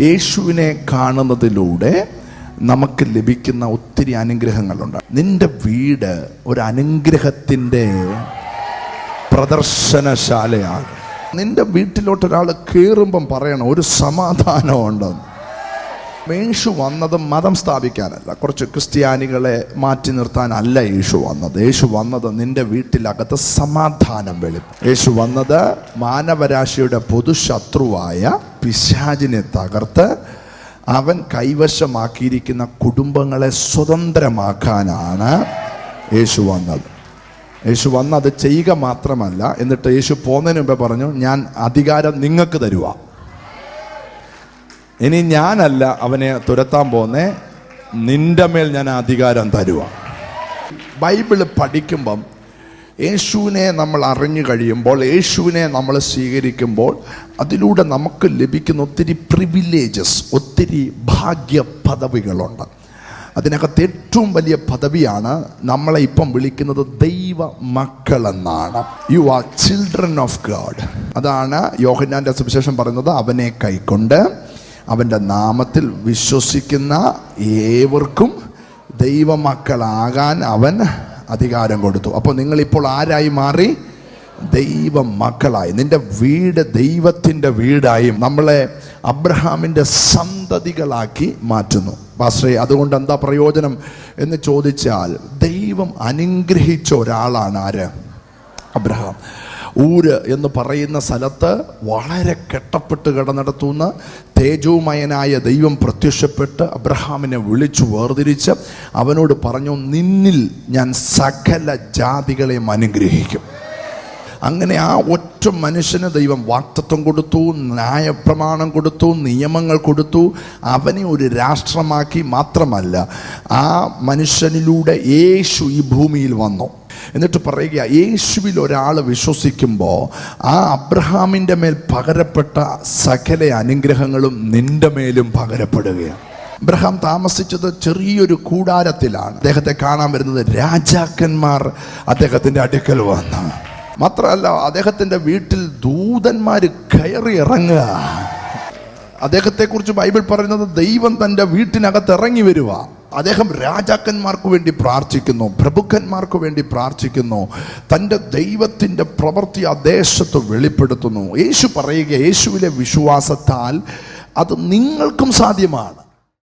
യേശുവിനെ കാണുന്നതിലൂടെ നമുക്ക് ലഭിക്കുന്ന ഒത്തിരി അനുഗ്രഹങ്ങളുണ്ട്. നിന്റെ വീട് ഒരു അനുഗ്രഹത്തിന്റെ പ്രദർശനശാലയാണ്. നിന്റെ വീട്ടിലോട്ട് ഒരാൾ കയറുമ്പം പറയണം ഒരു സമാധാനം ഉണ്ടെന്ന് യേശു വന്നത് മതം സ്ഥാപിക്കാനല്ല. കുറച്ച് ക്രിസ്ത്യാനികളെ മാറ്റി നിർത്താനല്ല യേശു വന്നത്. യേശു വന്നത് നിന്റെ വീട്ടിലകത്ത് സമാധാനം വെളി യേശു വന്നത് മാനവരാശിയുടെ പൊതുശത്രുവായ പിശാചിനെ തകർത്ത് അവൻ കൈവശമാക്കിയിരിക്കുന്ന കുടുംബങ്ങളെ സ്വതന്ത്രമാക്കാനാണ് യേശു വന്നത്. യേശു വന്ന് അത് ചെയ്യുക മാത്രമല്ല എന്നിട്ട് യേശു പോകുന്നതിന് മുമ്പേ പറഞ്ഞു ഞാൻ അധികാരം നിങ്ങൾക്ക് തരുക ഇനി ഞാനല്ല അവനെ തുരത്താൻ പോന്നേ നിന്റെ മേൽ ഞാൻ അധികാരം തരുക ബൈബിൾ പഠിക്കുമ്പം യേശുവിനെ നമ്മൾ അറിഞ്ഞു കഴിയുമ്പോൾ യേശുവിനെ നമ്മൾ സ്വീകരിക്കുമ്പോൾ അതിലൂടെ നമുക്ക് ലഭിക്കുന്ന ഒത്തിരി പ്രിവിലേജസ് ഒത്തിരി ഭാഗ്യ പദവികളുണ്ട് അതിനകത്ത് ഏറ്റവും വലിയ പദവിയാണ് നമ്മളെ ഇപ്പം വിളിക്കുന്നത് ദൈവ മക്കളെന്നാണ് you are children of God അതാണ് യോഹന്നാന്റെ സുവിശേഷം പറയുന്നത്. അവനെ കൈക്കൊണ്ട് അവന്റെ നാമത്തിൽ വിശ്വസിക്കുന്ന ഏവർക്കും ദൈവമക്കളാകാൻ അവൻ അധികാരം കൊടുത്തു. അപ്പോൾ നിങ്ങളിപ്പോൾ ആരായി മാറി? ദൈവ മക്കളായി നിന്റെ വീട് ദൈവത്തിന്റെ വീടായി. നമ്മളെ അബ്രഹാമിന്റെ സന്തതികളാക്കി മാറ്റുന്നു. പാസ്റ്റേ അതുകൊണ്ട് എന്താ പ്രയോജനം എന്ന് ചോദിച്ചാൽ ദൈവം അനുഗ്രഹിച്ച ഒരാളാണ് ആര്? അബ്രഹാം. ഊര് എന്ന് പറയുന്ന സ്ഥലത്ത് വളരെ കെട്ടപ്പെട്ട് കിടന്നിടത്തുനിന്ന് തേജോമയനായ ദൈവം പ്രത്യക്ഷപ്പെട്ട് അബ്രഹാമിനെ വിളിച്ചു വേർതിരിച്ച് അവനോട് പറഞ്ഞു നിന്നിൽ ഞാൻ സകല ജാതികളെയും അനുഗ്രഹിക്കും. അങ്ങനെ ആ ഒറ്റ മനുഷ്യന് ദൈവം വാക്തത്വം കൊടുത്തു ന്യായപ്രമാണം കൊടുത്തു നിയമങ്ങൾ കൊടുത്തു. അവനെ ഒരു രാഷ്ട്രമാക്കി മാത്രമല്ല ആ മനുഷ്യനിലൂടെ യേശു ഈ ഭൂമിയിൽ വന്നു. എന്നിട്ട് പറയുക യേശുവിൽ ഒരാൾ വിശ്വസിക്കുമ്പോൾ ആ അബ്രഹാമിന്റെ മേൽ പകരപ്പെട്ട സകല അനുഗ്രഹങ്ങളും നിന്റെ മേലും പകരപ്പെടുകയാണ്. അബ്രഹാം താമസിച്ചത് ചെറിയൊരു കൂടാരത്തിലാണ്. അദ്ദേഹത്തെ കാണാൻ വരുന്നത് രാജാക്കന്മാർ അദ്ദേഹത്തിന്റെ അടുക്കൽ വന്നു. മാത്രമല്ല അദ്ദേഹത്തിന്റെ വീട്ടിൽ ദൂതന്മാർ കയറി ഇറങ്ങുക. അദ്ദേഹത്തെക്കുറിച്ച് ബൈബിൾ പറയുന്നത് ദൈവം തന്റെ വീട്ടിനകത്ത് ഇറങ്ങി വരിക അദ്ദേഹം രാജാക്കന്മാർക്ക് വേണ്ടി പ്രാർത്ഥിക്കുന്നു പ്രഭുക്കന്മാർക്ക് വേണ്ടി പ്രാർത്ഥിക്കുന്നു തന്റെ ദൈവത്തിന്റെ പ്രവൃത്തി ആ ദേശത്ത് വെളിപ്പെടുത്തുന്നു. യേശു പറയുക യേശുവിലെ വിശ്വാസത്താൽ അത് നിങ്ങൾക്കും സാധ്യമാണ്.